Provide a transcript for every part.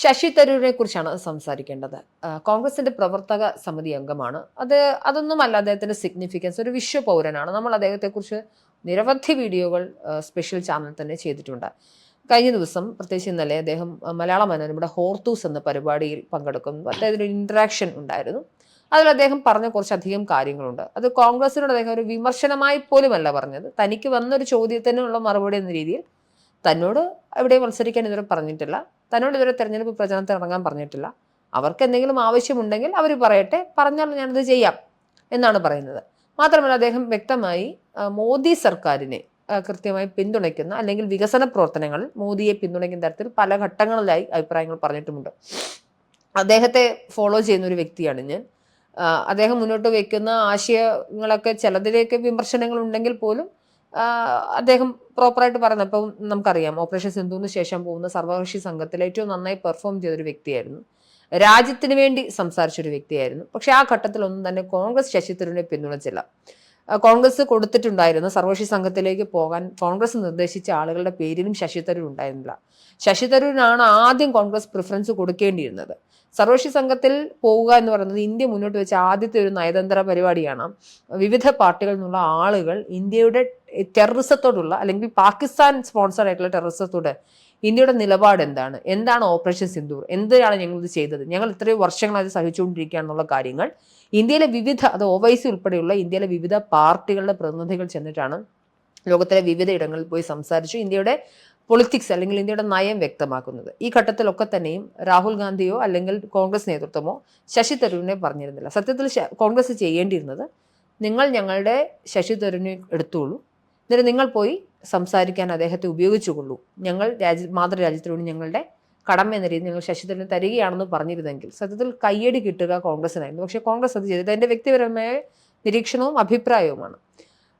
ശശി തരൂരിനെ കുറിച്ചാണ് സംസാരിക്കേണ്ടത്. കോൺഗ്രസിന്റെ പ്രവർത്തക സമിതി അംഗമാണ്. അത് അതൊന്നുമല്ല അദ്ദേഹത്തിന്റെ സിഗ്നിഫിക്കൻസ് ഒരു വിശ്വ പൗരനാണ്. നമ്മൾ അദ്ദേഹത്തെക്കുറിച്ച് നിരവധി വീഡിയോകൾ സ്പെഷ്യൽ ചാനൽ തന്നെ ചെയ്തിട്ടുണ്ട്. കഴിഞ്ഞ ദിവസം പ്രത്യേകിച്ച് ഇന്നലെ അദ്ദേഹം മലയാള മനോരമയുടെ ഹോർത്തൂസ് എന്ന പരിപാടിയിൽ പങ്കെടുക്കുന്നു അദ്ദേഹത്തിന് ഒരു ഇന്ററാക്ഷൻ ഉണ്ടായിരുന്നു. അതിൽ അദ്ദേഹം പറഞ്ഞ കുറച്ചധികം കാര്യങ്ങളുണ്ട്. അത് കോൺഗ്രസിനോട് അദ്ദേഹം ഒരു വിമർശനമായി പോലുമല്ല പറഞ്ഞത്. തനിക്ക് വന്നൊരു ചോദ്യത്തിനുള്ള മറുപടി എന്ന രീതിയിൽ തന്നോട് എവിടെ മത്സരിക്കാൻ ഇതുവരെ പറഞ്ഞിട്ടില്ല. തന്നോട് ഇതുവരെ തെരഞ്ഞെടുപ്പ് പ്രചാരണത്തിന് ഇറങ്ങാൻ പറഞ്ഞിട്ടില്ല. അവർക്ക് എന്തെങ്കിലും ആവശ്യമുണ്ടെങ്കിൽ അവർ പറയട്ടെ. പറഞ്ഞാൽ ഞാനത് ചെയ്യാം എന്നാണ് പറയുന്നത്. മാത്രമല്ല അദ്ദേഹം വ്യക്തമായി മോദി സർക്കാരിനെ കൃത്യമായി പിന്തുണയ്ക്കുന്ന അല്ലെങ്കിൽ വികസന പ്രവർത്തനങ്ങളിൽ മോദിയെ പിന്തുണയ്ക്കുന്ന തരത്തിൽ പല ഘട്ടങ്ങളിലായി അഭിപ്രായങ്ങൾ പറഞ്ഞിട്ടുമുണ്ട്. അദ്ദേഹത്തെ ഫോളോ ചെയ്യുന്ന ഒരു വ്യക്തിയാണ് ഞാൻ. അദ്ദേഹം മുന്നോട്ട് വയ്ക്കുന്ന ആശയങ്ങളൊക്കെ ചിലതിലേക്ക് വിമർശനങ്ങൾ ഉണ്ടെങ്കിൽ പോലും അദ്ദേഹം പ്രോപ്പറായിട്ട് പറയുന്നത് ഇപ്പം നമുക്കറിയാം ഓപ്പറേഷൻ സിന്ധുവിന് ശേഷം പോകുന്ന സർവകക്ഷി സംഘത്തിൽ ഏറ്റവും നന്നായി പെർഫോം ചെയ്തൊരു വ്യക്തിയായിരുന്നു. രാജ്യത്തിന് വേണ്ടി സംസാരിച്ചൊരു വ്യക്തിയായിരുന്നു. പക്ഷെ ആ ഘട്ടത്തിലൊന്നും തന്നെ കോൺഗ്രസ് ശശി തരൂരിനെ പിന്തുണച്ചില്ല. കോൺഗ്രസ് കൊടുത്തിട്ടുണ്ടായിരുന്ന സർവകക്ഷി സംഘത്തിലേക്ക് പോകാൻ കോൺഗ്രസ് നിർദ്ദേശിച്ച ആളുകളുടെ പേരിലും ശശി തരൂർ ഉണ്ടായിരുന്നില്ല. ശശി തരൂരിനാണ് ആദ്യം കോൺഗ്രസ് പ്രിഫറൻസ് കൊടുക്കേണ്ടിയിരുന്നത്. സർവകക്ഷി സംഘത്തിൽ പോവുക എന്ന് പറയുന്നത് ഇന്ത്യ മുന്നോട്ട് വെച്ച ആദ്യത്തെ ഒരു നയതന്ത്ര പരിപാടിയാണ്. വിവിധ പാർട്ടികളിൽ നിന്നുള്ള ആളുകൾ ഇന്ത്യയുടെ ടെററിസത്തോടുള്ള അല്ലെങ്കിൽ പാകിസ്ഥാൻ സ്പോൺസർ ആയിട്ടുള്ള ടെററിസത്തോട് ഇന്ത്യയുടെ നിലപാട് എന്താണ്? എന്താണ് ഓപ്പറേഷൻ സിന്ദൂർ എന്തിനാണ് ഞങ്ങൾ ഇത് ചെയ്തത്? ഞങ്ങൾ ഇത്രയും വർഷങ്ങളായി സഹിച്ചുകൊണ്ടിരിക്കുക എന്നുള്ള കാര്യങ്ങൾ ഇന്ത്യയിലെ വിവിധ അത് ഒ വൈ സി ഉൾപ്പെടെയുള്ള ഇന്ത്യയിലെ വിവിധ പാർട്ടികളുടെ പ്രതിനിധികൾ ചെന്നിട്ടാണ് ലോകത്തിലെ വിവിധ ഇടങ്ങളിൽ പോയി സംസാരിച്ചു ഇന്ത്യയുടെ പൊളിറ്റിക്സ് അല്ലെങ്കിൽ ഇന്ത്യയുടെ നയം വ്യക്തമാക്കുന്നത്. ഈ ഘട്ടത്തിലൊക്കെ തന്നെയും രാഹുൽ ഗാന്ധിയോ അല്ലെങ്കിൽ കോൺഗ്രസ് നേതൃത്വമോ ശശി തരൂരിനെ പറഞ്ഞിരുന്നില്ല. സത്യത്തിൽ കോൺഗ്രസ് ചെയ്യേണ്ടിയിരുന്നത് നിങ്ങൾ ഞങ്ങളുടെ ശശി തരൂരിനെ എടുത്തോളൂ. എന്നിട്ട് നിങ്ങൾ പോയി സംസാരിക്കാൻ അദ്ദേഹത്തെ ഉപയോഗിച്ചുകൊള്ളൂ. ഞങ്ങൾ രാജ്യ മാതൃരാജ്യത്തിനോട് ഞങ്ങളുടെ കടമ എന്ന രീതിയിൽ നിങ്ങൾ ശശി തരൂരിനെ തരികയാണെന്ന് പറഞ്ഞിരുന്നെങ്കിൽ സത്യത്തിൽ കയ്യടി കിട്ടുക കോൺഗ്രസിനായിരുന്നു. പക്ഷേ കോൺഗ്രസ് അത് ചെയ്തിട്ട് എന്റെ വ്യക്തിപരമായ നിരീക്ഷണവും അഭിപ്രായവുമാണ്.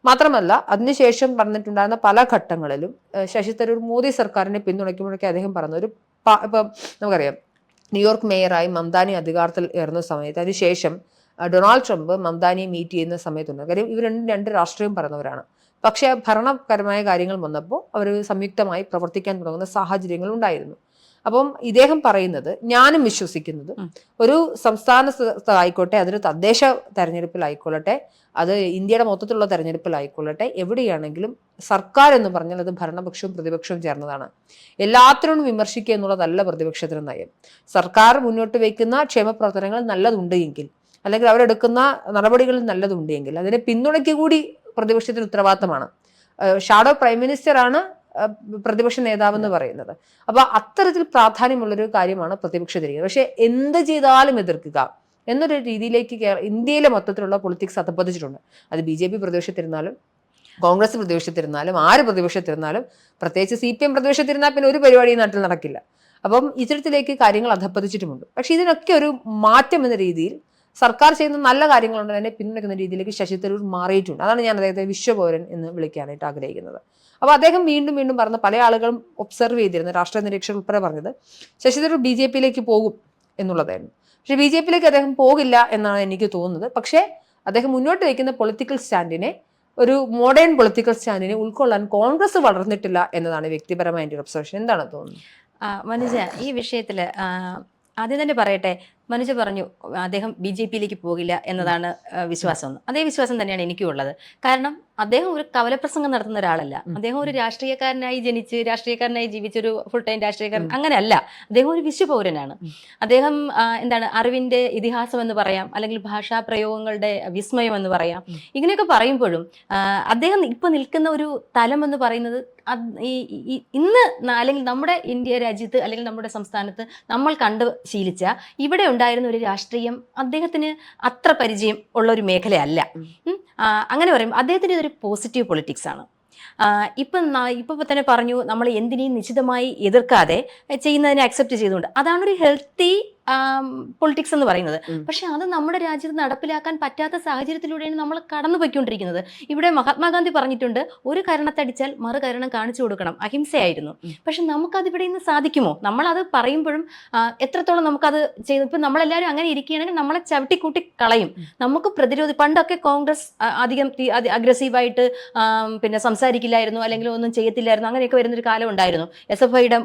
മാത്രമല്ല അതിനുശേഷം പറഞ്ഞിട്ടുണ്ടായിരുന്ന പല ഘട്ടങ്ങളിലും ശശി തരൂർ മോദി സർക്കാരിനെ പിന്തുണയ്ക്കുമ്പോഴൊക്കെ അദ്ദേഹം പറഞ്ഞ ഒരു ഇപ്പം നമുക്കറിയാം ന്യൂയോർക്ക് മേയറായി മംദാനി അധികാരത്തിൽ ഏറുന്ന സമയത്ത് അതിനുശേഷം ഡൊണാൾഡ് ട്രംപ് മംദാനിയെ മീറ്റ് ചെയ്യുന്ന സമയത്തുണ്ട്. കാര്യം ഇവർ രണ്ട് രണ്ട് രാഷ്ട്രീയം പറയുന്നവരാണ് പക്ഷേ ഭരണപരമായ കാര്യങ്ങൾ വന്നപ്പോൾ അവർ സംയുക്തമായി പ്രവർത്തിക്കാൻ തുടങ്ങുന്ന സാഹചര്യങ്ങൾ ഉണ്ടായിരുന്നു. അപ്പം ഇദ്ദേഹം പറയുന്നത് ഞാനും വിശ്വസിക്കുന്നത് ഒരു സംസ്ഥാന സ്ഥ- ആയിക്കോട്ടെ അതൊരു തദ്ദേശ തെരഞ്ഞെടുപ്പിലായിക്കൊള്ളട്ടെ അത് ഇന്ത്യയുടെ മൊത്തത്തിലുള്ള തെരഞ്ഞെടുപ്പിലായിക്കൊള്ളട്ടെ എവിടെയാണെങ്കിലും സർക്കാർ എന്ന് പറഞ്ഞാൽ അത് ഭരണപക്ഷവും പ്രതിപക്ഷവും ചേർന്നതാണ്. എല്ലാത്തിനും വിമർശിക്കുക എന്നുള്ളതല്ല പ്രതിപക്ഷത്തിന് നയം. സർക്കാർ മുന്നോട്ട് വയ്ക്കുന്ന ക്ഷേമപ്രവർത്തനങ്ങൾ നല്ലതുണ്ട് എങ്കിൽ അല്ലെങ്കിൽ അവരെടുക്കുന്ന നടപടികളിൽ നല്ലതുണ്ട് എങ്കിൽ അതിനെ പിന്തുണയ്ക്ക് കൂടി പ്രതിപക്ഷത്തിന് ഉത്തരവാദിത്തമാണ്. ഷാഡോ പ്രൈം മിനിസ്റ്റർ ആണ് പ്രതിപക്ഷ നേതാവ് എന്ന് പറയുന്നത്. അപ്പൊ അത്തരത്തിൽ പ്രാധാന്യമുള്ളൊരു കാര്യമാണ് പ്രതിപക്ഷ തിരികെ പക്ഷെ എന്ത് ചെയ്താലും എതിർക്കുക എന്നൊരു രീതിയിലേക്ക് ഇന്ത്യയിലെ മൊത്തത്തിലുള്ള പൊളിറ്റിക്സ് അധപ്പതിച്ചിട്ടുണ്ട് അത് ബി ജെ പി പ്രതിപക്ഷത്തിരുന്നാലും കോൺഗ്രസ് പ്രതിപക്ഷത്തിരുന്നാലും ആര് പ്രതിപക്ഷത്തിരുന്നാലും പ്രത്യേകിച്ച് സി പി എം പ്രതിപക്ഷത്തിരുന്നാൽ പിന്നെ ഒരു പരിപാടി ഈ നാട്ടിൽ നടക്കില്ല. അപ്പം ഇത്തരത്തിലേക്ക് കാര്യങ്ങൾ അധപ്പതിച്ചിട്ടുമുണ്ട് പക്ഷെ ഇതിനൊക്കെ ഒരു മാറ്റം എന്ന രീതിയിൽ സർക്കാർ ചെയ്യുന്ന നല്ല കാര്യങ്ങളുണ്ട് തന്നെ പിന്തുണയ്ക്കുന്ന രീതിയിലേക്ക് ശശി തരൂർ മാറിയിട്ടുണ്ട്. അതാണ് ഞാൻ അദ്ദേഹത്തെ വിശ്വപൗരൻ എന്ന് വിളിക്കാനായിട്ട് ആഗ്രഹിക്കുന്നത്. അപ്പോൾ അദ്ദേഹം വീണ്ടും വീണ്ടും പറഞ്ഞ പല ആളുകളും ഒബ്സർവ് ചെയ്തിരുന്ന രാഷ്ട്രീയ നിരീക്ഷകർ ഉൾപ്പെടെ പറഞ്ഞത്. ശശി തരൂർ ബി ജെ പിയിലേക്ക് പോകും എന്നുള്ളതായിരുന്നു. പക്ഷേ ബി ജെ പിയിലേക്ക് അദ്ദേഹം പോകില്ല എന്നാണ് എനിക്ക് തോന്നുന്നത്. പക്ഷേ അദ്ദേഹം മുന്നോട്ട് വയ്ക്കുന്ന പൊളിറ്റിക്കൽ സ്റ്റാൻഡിനെ ഒരു മോഡേൺ പൊളിറ്റിക്കൽ സ്റ്റാൻഡിനെ ഉൾക്കൊള്ളാൻ കോൺഗ്രസ് വളർന്നിട്ടില്ല എന്നതാണ് വ്യക്തിപരമായ എന്റെ ഒബ്സർവേഷൻ എന്താണ് തോന്നുന്നത്? മനുജ ഈ വിഷയത്തിൽ ആദ്യം തന്നെ പറയട്ടെ മനുജ പറഞ്ഞു അദ്ദേഹം ബി ജെ പിയിലേക്ക് പോകില്ല എന്നതാണ് വിശ്വാസം. അതേ വിശ്വാസം തന്നെയാണ് എനിക്കും ഉള്ളത് കാരണം അദ്ദേഹം ഒരു കവലപ്രസംഗം നടത്തുന്ന ഒരാളല്ല. അദ്ദേഹം ഒരു രാഷ്ട്രീയക്കാരനായി ജനിച്ച് രാഷ്ട്രീയക്കാരനായി ജീവിച്ചൊരു ഫുൾ ടൈം രാഷ്ട്രീയക്കാരൻ. അങ്ങനെയല്ല. അദ്ദേഹം ഒരു വിശ്വപൗരനാണ്. അദ്ദേഹം എന്താണ് അറിവിന്റെ ഇതിഹാസം എന്ന് പറയാം അല്ലെങ്കിൽ ഭാഷാ പ്രയോഗങ്ങളുടെ വിസ്മയം എന്ന് പറയാം ഇങ്ങനെയൊക്കെ പറയുമ്പോഴും അദ്ദേഹം ഇപ്പൊ നിൽക്കുന്ന ഒരു തലം എന്ന് പറയുന്നത് ഇന്ന് അല്ലെങ്കിൽ നമ്മുടെ ഇന്ത്യ രാജ്യത്ത് അല്ലെങ്കിൽ നമ്മുടെ സംസ്ഥാനത്ത് നമ്മൾ കണ്ട് ശീലിച്ച ഇവിടെ ഉണ്ടായിരുന്ന ഒരു രാഷ്ട്രീയം അദ്ദേഹത്തിന് അത്ര പരിചയം ഉള്ള ഒരു മേഖലയല്ല. അങ്ങനെ പറയും അദ്ദേഹത്തിന്റെ ഇതൊരു പോസിറ്റീവ് പൊളിറ്റിക്സ് ആണ്. ഇപ്പം ഇപ്പൊ തന്നെ പറഞ്ഞു നമ്മൾ എന്തിനേയും നിശ്ചിതമായി എതിർക്കാതെ ചെയ്യുന്നതിനെ അക്സെപ്റ്റ് ചെയ്തുകൊണ്ട് അതാണ് ഒരു ഹെൽത്തി പൊളിറ്റിക്സ് എന്ന് പറയുന്നത്. പക്ഷെ അത് നമ്മുടെ രാജ്യത്ത് നടപ്പിലാക്കാൻ പറ്റാത്ത സാഹചര്യത്തിലൂടെയാണ് നമ്മൾ കടന്നു പോയിക്കൊണ്ടിരിക്കുന്നത്. ഇവിടെ മഹാത്മാഗാന്ധി പറഞ്ഞിട്ടുണ്ട് ഒരു കരണത്തടിച്ചാൽ മറു കരണം കാണിച്ചു കൊടുക്കണം. അഹിംസയായിരുന്നു. പക്ഷെ പക്ഷെ നമുക്കതിവിടെ ഇന്ന് സാധിക്കുമോ? നമ്മളത് പറയുമ്പോഴും എത്രത്തോളം നമുക്കത് ചെയ്ത് ഇപ്പം നമ്മളെല്ലാവരും അങ്ങനെ ഇരിക്കുകയാണെങ്കിൽ നമ്മളെ ചവിട്ടിക്കൂട്ടി കളയും. നമുക്ക് പ്രതിരോധി പണ്ടൊക്കെ കോൺഗ്രസ് അധികം അഗ്രസീവായിട്ട് പിന്നെ സംസാരിക്കില്ലായിരുന്നു അല്ലെങ്കിൽ ഒന്നും ചെയ്യത്തില്ലായിരുന്നു. അങ്ങനെയൊക്കെ വരുന്നൊരു കാലം ഉണ്ടായിരുന്നു. എസ് എഫ് ഐയുടെ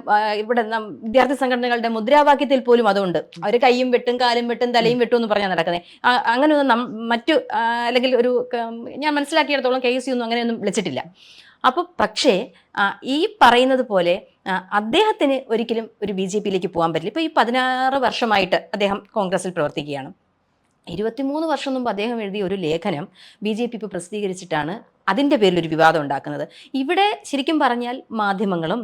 ഇവിടെ വിദ്യാർത്ഥി സംഘടനകളുടെ മുദ്രാവാക്യത്തിൽ പോലും അതുണ്ട്. അവർ കൈയും വെട്ടും കാലും വെട്ടും തലയും വെട്ടും എന്ന് പറഞ്ഞാൽ നടക്കുന്നത് അങ്ങനെ ഒന്നും മറ്റു അല്ലെങ്കിൽ ഒരു ഞാൻ മനസ്സിലാക്കിയിടത്തോളം കെ എസ് ഒന്നും അങ്ങനെയൊന്നും വിളിച്ചിട്ടില്ല. അപ്പോൾ പക്ഷേ ഈ പറയുന്നത് പോലെ അദ്ദേഹത്തിന് ഒരിക്കലും ഒരു ബി ജെ പിയിലേക്ക് പോകാൻ പറ്റില്ല. ഇപ്പോൾ ഈ പതിനാറ് വർഷമായിട്ട് അദ്ദേഹം കോൺഗ്രസിൽ പ്രവർത്തിക്കുകയാണ്. ഇരുപത്തിമൂന്ന് വർഷം മുമ്പ് അദ്ദേഹം എഴുതിയ ഒരു ലേഖനം ബി ജെ പി ഇപ്പോൾ പ്രസിദ്ധീകരിച്ചിട്ടാണ്. അതിന്റെ പേരിൽ ഒരു വിവാദം ഉണ്ടാക്കുന്നത്. ഇവിടെ ശരിക്കും പറഞ്ഞാൽ മാധ്യമങ്ങളും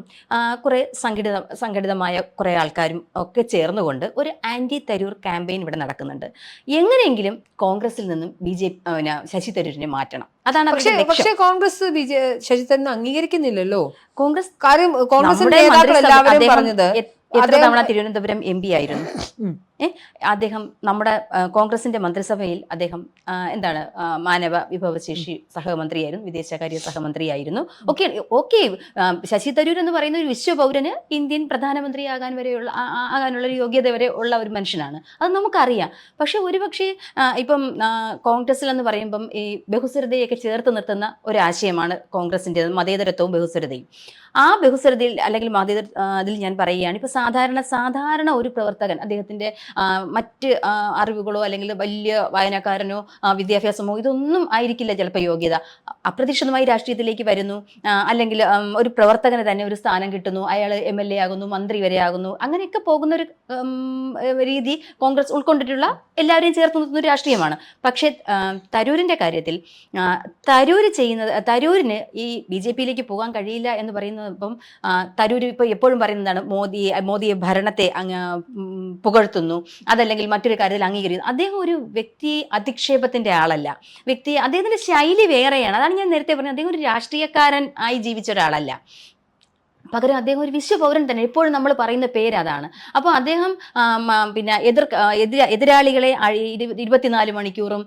കുറേ സംഘടിത സംഘടിതമായ കുറേ ആൾക്കാരും ഒക്കെ ചേർന്നുകൊണ്ട് ഒരു ആന്റി തരൂർ ക്യാമ്പയിൻ ഇവിടെ നടക്കുന്നുണ്ട്. എങ്ങനെയെങ്കിലും കോൺഗ്രസിൽ നിന്നും ബി ജെ പിന്നെ ശശി തരൂരിനെ മാറ്റണം. അതാണ് പക്ഷേ പക്ഷേ കോൺഗ്രസ് ബി ജെ ശശി തരൂരിനെ അംഗീകരിക്കുന്നില്ലല്ലോ. കോൺഗ്രസ് കാര്യം കോൺഗ്രസ് എല്ലാവരും പറഞ്ഞത് എത്ര തവണ തിരുവനന്തപുരം എം പി ആയിരുന്നു? അദ്ദേഹം നമ്മുടെ കോൺഗ്രസിന്റെ മന്ത്രിസഭയിൽ അദ്ദേഹം എന്താണ് മാനവ വിഭവശേഷി സഹമന്ത്രിയായിരുന്നു വിദേശകാര്യ സഹമന്ത്രിയായിരുന്നു. ഓക്കെ ഓക്കെ ശശി തരൂർ എന്ന് പറയുന്ന ഒരു വിശ്വപൗരന് ഇന്ത്യൻ പ്രധാനമന്ത്രിയാകാൻ വരെയുള്ള ആകാനുള്ള ഒരു യോഗ്യത വരെ ഉള്ള ഒരു മനുഷ്യനാണ്. അത് നമുക്കറിയാം. പക്ഷെ ഒരുപക്ഷെ ഇപ്പം കോൺഗ്രസിൽ എന്ന് പറയുമ്പം ഈ ബഹുസ്വരതയൊക്കെ ചേർത്ത് നിർത്തുന്ന ഒരു ആശയമാണ് കോൺഗ്രസിന്റെ മതേതരത്വവും ബഹുസ്വരതയും. ആ ബഹുസ്വരതയിൽ അല്ലെങ്കിൽ മതേതര അതിൽ ഞാൻ പറയുകയാണ് ഇപ്പൊ സാധാരണ സാധാരണ ഒരു പ്രവർത്തകൻ അദ്ദേഹത്തിന്റെ ആ, മറ്റ് അറിവുകളോ അല്ലെങ്കിൽ വലിയ വായനക്കാരനോ വിദ്യാഭ്യാസമോ ഇതൊന്നും ആയിരിക്കില്ല ചിലപ്പോൾ യോഗ്യത. അപ്രതീക്ഷിതമായി രാഷ്ട്രീയത്തിലേക്ക് വരുന്നു. അല്ലെങ്കിൽ ഒരു പ്രവർത്തകന് തന്നെ ഒരു സ്ഥാനം കിട്ടുന്നു. അയാൾ എം എൽ എ ആകുന്നു മന്ത്രി വരെ ആകുന്നു. അങ്ങനെയൊക്കെ പോകുന്ന ഒരു രീതി കോൺഗ്രസ് ഉൾക്കൊണ്ടിട്ടുള്ള എല്ലാവരെയും ചേർത്ത് നിർത്തുന്ന ഒരു രാഷ്ട്രീയമാണ്. പക്ഷേ തരൂരിന്റെ കാര്യത്തിൽ തരൂർ ചെയ്യുന്നത് തരൂരിന് ഈ ബി ജെ പിയിലേക്ക് പോകാൻ കഴിയില്ല എന്ന് പറയുന്നത് ഇപ്പം തരൂർ ഇപ്പോൾ എപ്പോഴും പറയുന്നതാണ് മോദി മോദിയെ ഭരണത്തെ അങ്ങ് ഉം, പുകഴ്ത്തുന്നു അതല്ലെങ്കിൽ മറ്റൊരു കാര്യത്തിൽ അംഗീകരിക്കുന്നു. അദ്ദേഹം ഒരു വ്യക്തി അധിക്ഷേപത്തിന്റെ ആളല്ല. വ്യക്തി അദ്ദേഹത്തിന്റെ ശൈലി വേറെയാണ്. അതാണ് ഞാൻ നേരത്തെ പറഞ്ഞത്. അദ്ദേഹം ഒരു രാഷ്ട്രീയക്കാരൻ ആയി ജീവിച്ച ഒരാളല്ല. പകരം അദ്ദേഹം ഒരു വിശ്വപൗരൻ തന്നെ. എപ്പോഴും നമ്മൾ പറയുന്ന പേര് അതാണ്. അപ്പോൾ അദ്ദേഹം പിന്നെ എതിർ എതിരാളികളെ ഇരുപത്തിനാല് മണിക്കൂറും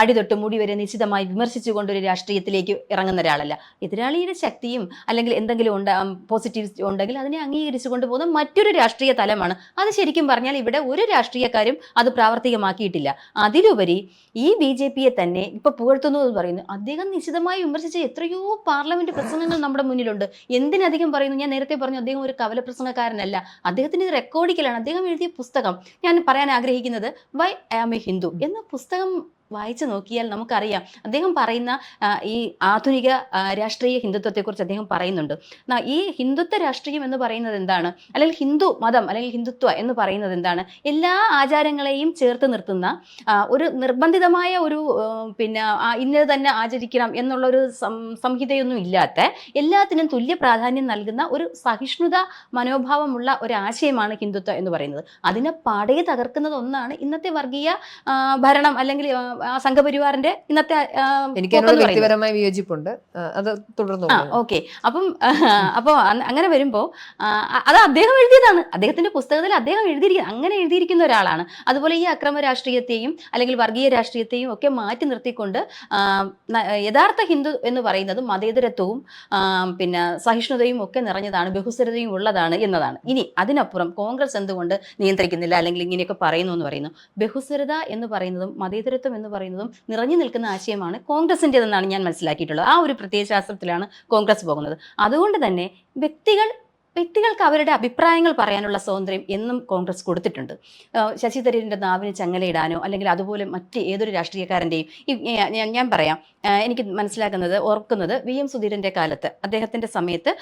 അടിതൊട്ട് മുടി വരെ നിശ്ചിതമായി വിമർശിച്ചുകൊണ്ട് ഒരു രാഷ്ട്രീയത്തിലേക്ക് ഇറങ്ങുന്ന ഒരാളല്ല. എതിരാളിയുടെ ശക്തിയും അല്ലെങ്കിൽ എന്തെങ്കിലും ഉണ്ട് പോസിറ്റീവ് ഉണ്ടെങ്കിൽ അതിനെ അംഗീകരിച്ചു കൊണ്ടുപോകുന്ന മറ്റൊരു രാഷ്ട്രീയ തലമാണ്. അത് ശരിക്കും പറഞ്ഞാൽ ഇവിടെ ഒരു രാഷ്ട്രീയക്കാരും അത് പ്രാവർത്തികമാക്കിയിട്ടില്ല. അതിലുപരി ഈ ബി ജെ പിയെ തന്നെ ഇപ്പൊ പുകഴ്ത്തുന്നു എന്ന് പറയുന്നു. അദ്ദേഹം നിശ്ചിതമായി വിമർശിച്ച എത്രയോ പാർലമെന്റ് പ്രസംഗങ്ങൾ നമ്മുടെ മുന്നിലുണ്ട്. എന്തിനധികം പറയുന്നു? ഞാൻ നേരത്തെ പറഞ്ഞു അദ്ദേഹം ഒരു കവല പ്രസംഗക്കാരനല്ല അദ്ദേഹത്തിന് ഇത് റെക്കോർഡിക്കലാണ് അദ്ദേഹം എഴുതിയ പുസ്തകം. ഞാൻ പറയാൻ ആഗ്രഹിക്കുന്നത് why I am a Hindu എന്ന പുസ്തകം വായിച്ചു നോക്കിയാൽ നമുക്കറിയാം. അദ്ദേഹം പറയുന്ന ഈ ആധുനിക രാഷ്ട്രീയ ഹിന്ദുത്വത്തെക്കുറിച്ച് അദ്ദേഹം പറയുന്നുണ്ട്. ഈ ഹിന്ദുത്വ രാഷ്ട്രീയം എന്ന് പറയുന്നത് എന്താണ്? അല്ലെങ്കിൽ ഹിന്ദു മതം അല്ലെങ്കിൽ ഹിന്ദുത്വ എന്ന് പറയുന്നത് എന്താണ്? എല്ലാ ആചാരങ്ങളെയും ചേർത്ത് നിർത്തുന്ന ഒരു നിർബന്ധിതമായ ഒരു പിന്നെ ഇന്നത് തന്നെ ആചരിക്കണം എന്നുള്ള ഒരു സം- സംഹിതയൊന്നും ഇല്ലാത്ത എല്ലാത്തിനും തുല്യ പ്രാധാന്യം നൽകുന്ന ഒരു സഹിഷ്ണുത മനോഭാവമുള്ള ഒരു ആശയമാണ് ഹിന്ദുത്വം എന്ന് പറയുന്നത്. അതിനെ പാടയെ തകർക്കുന്നത് ഒന്നാണ് ഇന്നത്തെ വർഗീയ ഭരണം അല്ലെങ്കിൽ സംഘപരിവാറിന്റെ ഇന്നത്തെ എനിക്ക് വ്യക്തിപരമായി വിയോജിപ്പുണ്ട്. അത് തുടർന്നു ഓക്കെ. അപ്പം അപ്പോൾ അങ്ങനെ വരുമ്പോൾ അത് അദ്ദേഹം എഴുതിയതാണ്. അദ്ദേഹത്തിന്റെ പുസ്തകത്തിൽ അദ്ദേഹം എഴുതിയിരിക്കുന്നത് അങ്ങനെ എഴുതിയിരിക്കുന്ന ഒരാളാണ്. അതുപോലെ ഈ അക്രമ രാഷ്ട്രീയത്തെയും അല്ലെങ്കിൽ വർഗീയ രാഷ്ട്രീയത്തെയും ഒക്കെ മാറ്റി നിർത്തിക്കൊണ്ട് യഥാർത്ഥ ഹിന്ദു എന്ന് പറയുന്നത് മതേതരത്വവും പിന്നെ സഹിഷ്ണുതയും ഒക്കെ നിറഞ്ഞതാണ് ബഹുസ്വരതയും ഉള്ളതാണ് എന്നതാണ്. ഇനി അതിനപ്പുറം കോൺഗ്രസ് എന്തുകൊണ്ട് നിയന്ത്രിക്കുന്നില്ല അല്ലെങ്കിൽ ഇങ്ങനെയൊക്കെ പറയുന്നു എന്ന് പറയുന്നു. ബഹുസ്വരത എന്ന് പറയുന്നതും മതേതരത്വം എന്ന് പറയുന്നതും നിറഞ്ഞു നിൽക്കുന്ന ആശയമാണ് കോൺഗ്രസിന്റെതെന്നാണ് ഞാൻ മനസ്സിലാക്കിയിട്ടുള്ളത്. ആ ഒരു പ്രത്യയശാസ്ത്രത്തിലാണ് കോൺഗ്രസ് പോകുന്നത്. അതുകൊണ്ട് തന്നെ വ്യക്തികൾ വ്യക്തികൾക്ക് അവരുടെ അഭിപ്രായങ്ങൾ പറയാനുള്ള സ്വാതന്ത്ര്യം എന്നും കോൺഗ്രസ് കൊടുത്തിട്ടുണ്ട്. ശശി തരൂരിന്റെ നാവിന് ചങ്ങലയിടാനോ അല്ലെങ്കിൽ അതുപോലെ മറ്റ് ഏതൊരു രാഷ്ട്രീയക്കാരന്റെയും ഞാൻ- പറയാം. എനിക്ക് മനസ്സിലാക്കുന്നത് ഓർക്കുന്നത് വി എം സുധീരന്റെ കാലത്ത് അദ്ദേഹത്തിന്റെ സമയത്ത്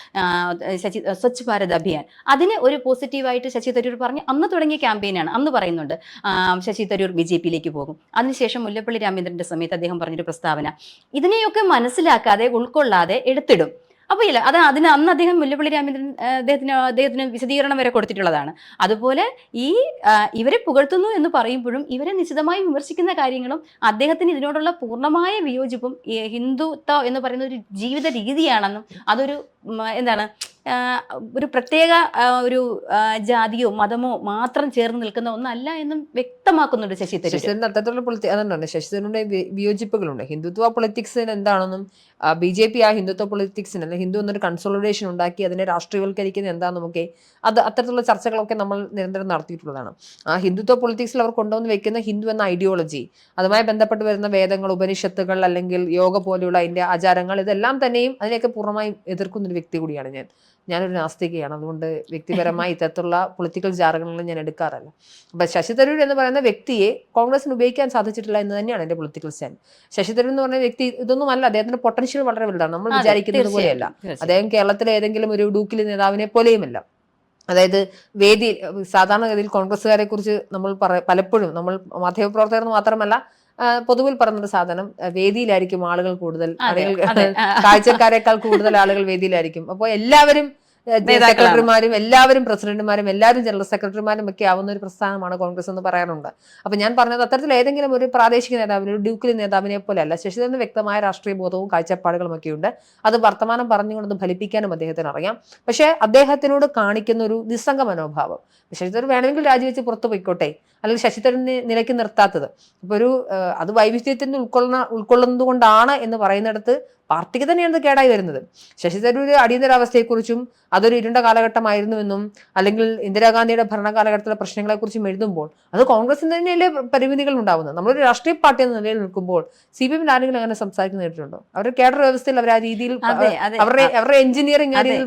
ശശി സ്വച്ഛ് ഭാരത് അഭിയാൻ. അതിന് ഒരു പോസിറ്റീവായിട്ട് ശശി തരൂർ പറഞ്ഞ് അന്ന് തുടങ്ങിയ ക്യാമ്പയിനാണ് അന്ന് പറയുന്നുണ്ട് ശശി തരൂർ ബി ജെ പിയിലേക്ക് പോകും. അതിനുശേഷം മുല്ലപ്പള്ളി രാമചന്ദ്രന്റെ സമയത്ത് അദ്ദേഹം പറഞ്ഞൊരു പ്രസ്താവന. ഇതിനെയൊക്കെ മനസ്സിലാക്കാതെ ഉൾക്കൊള്ളാതെ എടുത്തിടും. അപ്പോൾ ഇല്ല അത് അതിന് അന്ന് അദ്ദേഹം മുല്ലപ്പള്ളി രാമചന്ദ്രൻ അദ്ദേഹത്തിന് അദ്ദേഹത്തിന് വിശദീകരണം വരെ കൊടുത്തിട്ടുള്ളതാണ്. അതുപോലെ ഈ ഇവരെ പുകഴ്ത്തുന്നു എന്ന് പറയുമ്പോഴും ഇവരെ നിശിതമായി വിമർശിക്കുന്ന കാര്യങ്ങളും അദ്ദേഹത്തിന് ഇതിനോടുള്ള പൂർണമായ വിയോജിപ്പും ഹിന്ദുത്വ എന്ന് പറയുന്ന ഒരു ജീവിത രീതിയാണെന്നും അതൊരു എന്താണ് ഒരു പ്രത്യേക ഒരു ജാതിയോ മതമോ മാത്രം ചേർന്ന് നിൽക്കുന്ന ഒന്നല്ല എന്നും വ്യക്തമാക്കുന്നുണ്ട് ശശി തരൂർ ശശിധരൻ അത്തരത്തിലുള്ള പൊളിറ്റി അതുകൊണ്ടാണ് ശശിധരനുടെ തരൂരിന്റെ വിയോജിപ്പുകളുണ്ട്. ഹിന്ദുത്വ പൊളിറ്റിക്സിന് എന്താണെന്നും ബി ജെ പി ആ ഹിന്ദുത്വ പൊളിറ്റിക്സിന് അല്ലെങ്കിൽ ഹിന്ദു എന്നൊരു കൺസോളിഡേഷൻ ഉണ്ടാക്കി അതിനെ രാഷ്ട്രീയവൽക്കരിക്കുന്നത് എന്താണെന്നൊക്കെ അത് അത്തരത്തിലുള്ള ചർച്ചകളൊക്കെ നമ്മൾ നിരന്തരം നടത്തിയിട്ടുള്ളതാണ്. ആ ഹിന്ദുത്വ പൊളിറ്റിക്സിൽ അവർ കൊണ്ടുവന്ന് വെക്കുന്ന ഹിന്ദു എന്ന ഐഡിയോളജി അതുമായി ബന്ധപ്പെട്ട് വരുന്ന വേദങ്ങൾ ഉപനിഷത്തുകൾ അല്ലെങ്കിൽ യോഗ പോലെയുള്ള അതിന്റെ ആചാരങ്ങൾ ഇതെല്ലാം തന്നെയും അതിനെയൊക്കെ പൂർണമായും എതിർക്കുന്ന ഒരു വ്യക്തി കൂടിയാണ് ഞാൻ. ഞാനൊരു നാസ്തികയാണ്. അതുകൊണ്ട് വ്യക്തിപരമായി ഇത്തരത്തിലുള്ള പൊളിറ്റിക്കൽ ജാറുകളിലും ഞാൻ എടുക്കാറില്ല. അപ്പൊ ശശി തരൂർ എന്ന് പറയുന്ന വ്യക്തിയെ കോൺഗ്രസിന് ഉപയോഗിക്കാൻ സാധിച്ചിട്ടില്ല എന്ന് തന്നെയാണ് എന്റെ പൊളിറ്റിക്കൽ സ്റ്റാൻഡ് ശശി തരൂർ എന്ന് പറയുന്ന വ്യക്തി ഇതൊന്നും അല്ല അദ്ദേഹത്തിന്റെ പൊട്ടൻഷ്യൽ വളരെ വലുതാണ്. നമ്മൾ വിചാരിക്കുന്നത് പോലെയല്ല. അദ്ദേഹം കേരളത്തിലെ ഏതെങ്കിലും ഒരു ഡൂക്കിലെ നേതാവിനെ പോലെയുമല്ല. അതായത് വേദി സാധാരണഗതിയിൽ കോൺഗ്രസ്സുകാരെ കുറിച്ച് നമ്മൾ പലപ്പോഴും നമ്മൾ മാധ്യമപ്രവർത്തകർ മാത്രമല്ല പൊതുവിൽ പറഞ്ഞൊരു സാധനം വേദിയിലായിരിക്കും ആളുകൾ കൂടുതൽ കാഴ്ചക്കാരേക്കാൾ കൂടുതൽ ആളുകൾ വേദിയിലായിരിക്കും അപ്പോൾ എല്ലാവരും. സെക്രട്ടറിമാരും എല്ലാവരും പ്രസിഡന്റുമാരും എല്ലാവരും ജനറൽ സെക്രട്ടറിമാരും ഒക്കെ ആവുന്ന ഒരു പ്രസ്ഥാനമാണ് കോൺഗ്രസ് എന്ന് പറയാറുണ്ട്. അപ്പൊ ഞാൻ പറഞ്ഞത് അത്തരത്തിൽ ഏതെങ്കിലും ഒരു പ്രാദേശിക നേതാവിനെ ഒരു ഡ്യൂക്കിലെ നേതാവിനെ പോലെ അല്ല ശശിധരന് വ്യക്തമായ രാഷ്ട്രീയ ബോധവും കാഴ്ചപ്പാടുകളും ഒക്കെ ഉണ്ട്. അത് വർത്തമാനം പറഞ്ഞുകൊണ്ട് ഫലിപ്പിക്കാനും അദ്ദേഹത്തിന് അറിയാം. പക്ഷേ അദ്ദേഹത്തിനോട് കാണിക്കുന്ന ഒരു നിസ്സംഗ മനോഭാവം. ശശിധരൻ വേണമെങ്കിൽ രാജിവെച്ച് പുറത്തു പോയിക്കോട്ടെ. അല്ലെങ്കിൽ ശശിധരനെ നിലയ്ക്ക് നിർത്താത്തത്. ഇപ്പൊ ഒരു അത് വൈവിധ്യത്തിന് ഉൾക്കൊള്ളുന്ന ഉൾക്കൊള്ളുന്നത് കൊണ്ടാണ് എന്ന് പറയുന്നിടത്ത് പാർട്ടിക്ക് തന്നെയാണ് കേടായി വരുന്നത്. ശശി തരൂർ അടിയന്തരാവസ്ഥയെക്കുറിച്ചും അതൊരു ഇരുണ്ട കാലഘട്ടമായിരുന്നുവെന്നും അല്ലെങ്കിൽ ഇന്ദിരാഗാന്ധിയുടെ ഭരണകാലഘട്ടത്തിലെ പ്രശ്നങ്ങളെക്കുറിച്ചും എഴുതുമ്പോൾ അത് കോൺഗ്രസിന് തന്നെയല്ലേ പരിമിതികൾ ഉണ്ടാവുന്നത് നമ്മളൊരു രാഷ്ട്രീയ പാർട്ടി എന്ന നിലയിൽ നിൽക്കുമ്പോൾ സി പി എമ്മിൽ ആരെങ്കിലും അങ്ങനെ സംസാരിക്കുന്ന കേട്ടിട്ടുണ്ടോ? അവരുടെ കേഡർ വ്യവസ്ഥയിൽ അവർ ആ രീതിയിൽ അവരുടെ അവരുടെ എഞ്ചിനീയറിംഗ് ആ രീതിയിൽ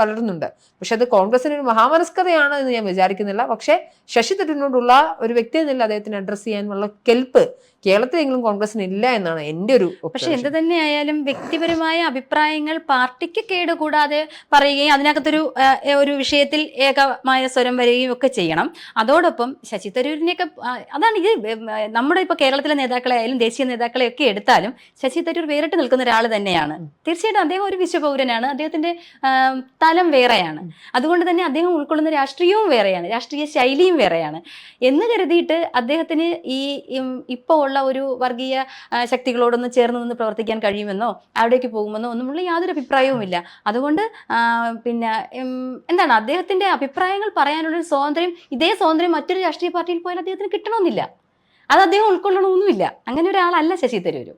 വളരുന്നുണ്ട്. പക്ഷെ അത് കോൺഗ്രസിന് ഒരു മഹാമനസ്കതയാണ് എന്ന് ഞാൻ വിചാരിക്കുന്നില്ല. പക്ഷേ ശശി തരൂരിനോടുള്ള ഒരു വ്യക്തി എന്നില്ല അദ്ദേഹത്തിന് അഡ്രസ് ചെയ്യാനുള്ള കെൽപ്പ് കേരളത്തിലെങ്കിലും കോൺഗ്രസിന് ഇല്ല എന്നാണ് എന്റെ ഒരു പക്ഷെ. എന്ത് തന്നെയായാലും വ്യക്തിപരമായ അഭിപ്രായങ്ങൾ പാർട്ടിക്ക് കേടുകൂടാതെ പറയുകയും അതിനകത്തൊരു ഒരു വിഷയത്തിൽ ഏകമായ സ്വരം വരികയും ഒക്കെ ചെയ്യണം. അതോടൊപ്പം ശശി തരൂരിനെയൊക്കെ അതാണ് ഇത് നമ്മുടെ ഇപ്പൊ കേരളത്തിലെ നേതാക്കളെ ആയാലും ദേശീയ നേതാക്കളെ ഒക്കെ എടുത്താലും ശശി തരൂർ വേറിട്ട് നിൽക്കുന്ന ഒരാൾ തന്നെയാണ്. തീർച്ചയായിട്ടും അദ്ദേഹം ഒരു വിശ്വപൗരനാണ്. അദ്ദേഹത്തിന്റെ തലം വേറെയാണ്. അതുകൊണ്ട് തന്നെ അദ്ദേഹം ഉൾക്കൊള്ളുന്ന രാഷ്ട്രീയവും വേറെയാണ്. രാഷ്ട്രീയ ശൈലിയും വേറെയാണ്. എന്ന് കരുതിയിട്ട് അദ്ദേഹത്തിന് ഈ ഇപ്പോൾ ഉള്ള ഒരു വർഗീയ ശക്തികളോടൊന്ന് ചേർന്ന് നിന്ന് പ്രവർത്തിക്കാൻ കഴിയുമെന്നോ അവിടേക്ക് പോകുമെന്നോ ഒന്നുമുള്ള യാതൊരു അഭിപ്രായവുമില്ല. അതുകൊണ്ട് പിന്നെ എന്താണ് അദ്ദേഹത്തിന്റെ അഭിപ്രായങ്ങൾ പറയാനുള്ളൊരു സ്വാതന്ത്ര്യം ഇതേ സ്വാതന്ത്ര്യം മറ്റൊരു രാഷ്ട്രീയ പാർട്ടിയിൽ പോയാൽ അദ്ദേഹത്തിന് കിട്ടണമെന്നില്ല. അത് അദ്ദേഹം ഉൾക്കൊള്ളണമൊന്നുമില്ല. അങ്ങനെ ഒരാളല്ല ശശി തരൂർ